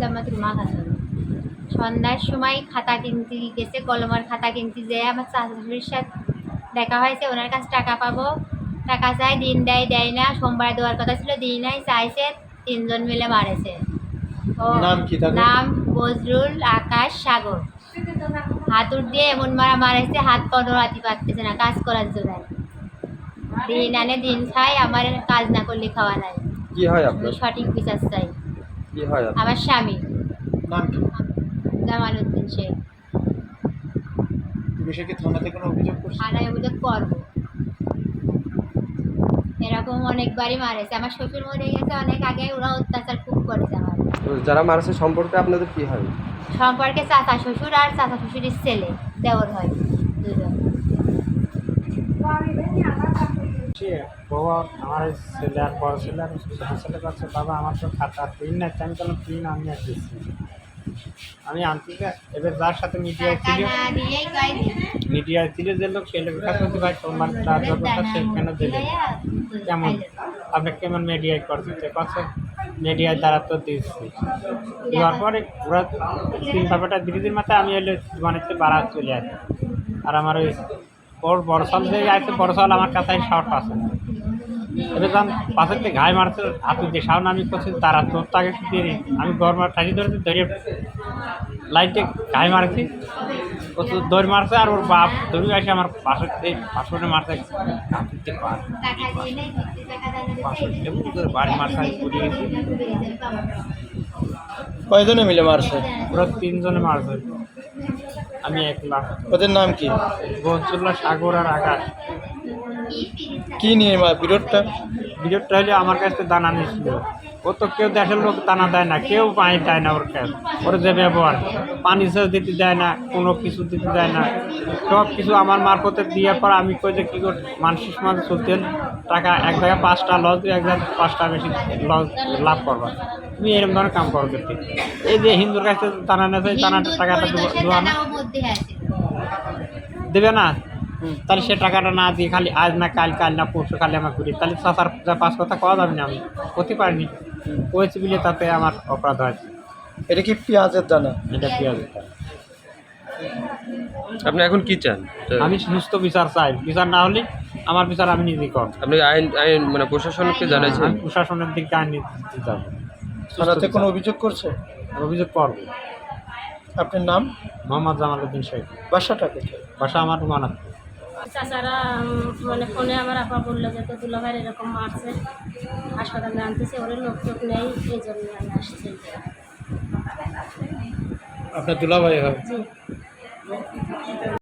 জামাত রুমা খাতুন সন্ধ্যার সময় খাতা কিনতে গেছে কলমের খাতা কিনতে যেয়ে আমার শাশুড়ির সাথে দেখা হয়েছে ওনার কাছে টাকা পাবো। টাকা চাই দিন দেয় দেয় না সোমবার দেওয়ার কথা ছিল দিন নাই চাইছে তিনজন মিলে মারেছে। ও নাম কি নাম বজরুল আকাশ সাগর। হাতুর দিয়ে এমন মারা মারাইছে হাত পনেরো হাতি পারতেছে না কাজ করার জন্য দিন আনে দিন খাই আমার কাজ না করলে খাওয়া নাই। কি হয় আপনার? সঠিক বিচার চাই। কি হয় আমার স্বামী। নাম কি? জামাল উদ্দিন শেখ কি থানাতে কোনো অভিযোগ করছ? থানায় অভিযোগ করব। এরকম অনেকবারই মারেছে। আমার শ্বশুর মরে গেছে অনেক আগে ওরা অত্যাচার খুব করেছে আমার। তো যারা মারছে সম্পর্কে আপনাদের কি হয়? সম্পর্কে চাচা শ্বশুর আর চাচা শ্বশুরের ছেলে দেওর হয় দুজন। বাবা আমার ছেলে আর বড় ছেলে করছে বাবা আমার তো খাতা প্রিন্ট নাই আমি কোনো প্রিন্ট আমি আর দিচ্ছি আমি আনতে এবার যার সাথে মিডিয়ায় ছিল না। মিডিয়ায় ছিল যে লোক সেই লোকের কাছে ভাই তোমার তার ব্যাপারটা সে কেন দিলে? কেমন? আপনি কেমন মিডিয়ায় করছেন? সে কথা মিডিয়ার দ্বারা তো দিচ্ছি। দেওয়ার পরে ওরা তিন ব্যাপারটা ব্রিজের মাথায় আমি এলে মানে বাড়া চলে আসি। আর আমার ওই ওর বড় সাল যে আছে বড় সাল আমার কাছে শর্ট আছে। এবার যখন পাশের থেকে ঘাই মারছে হাতে যে সামনে আমি করছি তারা তোর তাকে দিয়ে। আমি গরমার ঠাকি ধরে ধরে লাইটে ঘাই মারছি। ও তো দৌড় মারছে আর ওর বাপ দৌড়ে আসে আমার পাশে এই পাশে মারছে। বাড়ি মারছে আমি পড়ে গেছি কয়জনে মিলে মারছে? ওরা তিনজনে মারছে। আমি একলা ওদের নাম কি? বঞ্চুল্লাহ সাগর আর আকাশ। কি নিয়ে বিরোধটা? বিরোধটা হলে আমার কাছে দানা নিয়েছিল। ও তো কেউ দেশের লোক দানা দেয় না, কেউ পানি দেয় না ওর কাছে। ওর যে ব্যবহার, পানি সেচ দিতে দেয় না, কোনো কিছু দিতে দেয় না। সব কিছু আমার মারফতে দেওয়ার পর আমি কই যে কী করে, মানসিক সমাজ চলতে হলে টাকা এক জায়গায় পাঁচটা লস দিয়ে এক জায়গায় পাঁচটা বেশি লস লাভ করবা। তুমি এরকম ধরনের কাম করো দেখি এই যে হিন্দুর কাছে দানা নেছে হিন্দুর টাকাটা দেওয়া না। দেবে না। তাহলে সে টাকাটা না দিয়ে খালি আজ না কাল কাল না পরশু খালি আমার ঘুরি। তাহলে চাষার যা পাঁচ কথা কওয়া যাবে না আমি। করতে পারিনি কয়েছি বলে তাতে আমার অপরাধ হয়েছে। এটা কি পেঁয়াজের দানা? এটা পেঁয়াজ আপনি এখন কি চান? আমি সুস্থ বিচার চাই। বিচার না হলে আমার বিচার আমি নিজেই করব। আপনি আইন আইন মানে প্রশাসনকে জানাইছেন? আমি প্রশাসনের দিকে আইন দিতে যাব। থানাতে কোনো অভিযোগ করছে? অভিযোগ করব। আপনার নাম? মোহাম্মদ জামাল উদ্দিন শেখ। বাসাটা কোথায়? বাসা আমার মানাত চাচারা মানে ফোনে আমার আপা বলল যে তো দুলাভাইয়ের এরকম মারছে হাসপাতালে আনতেছে ওরে লোক টোক নেই এই জন্য আমি আসছি আপনার দুলাভাই হয়?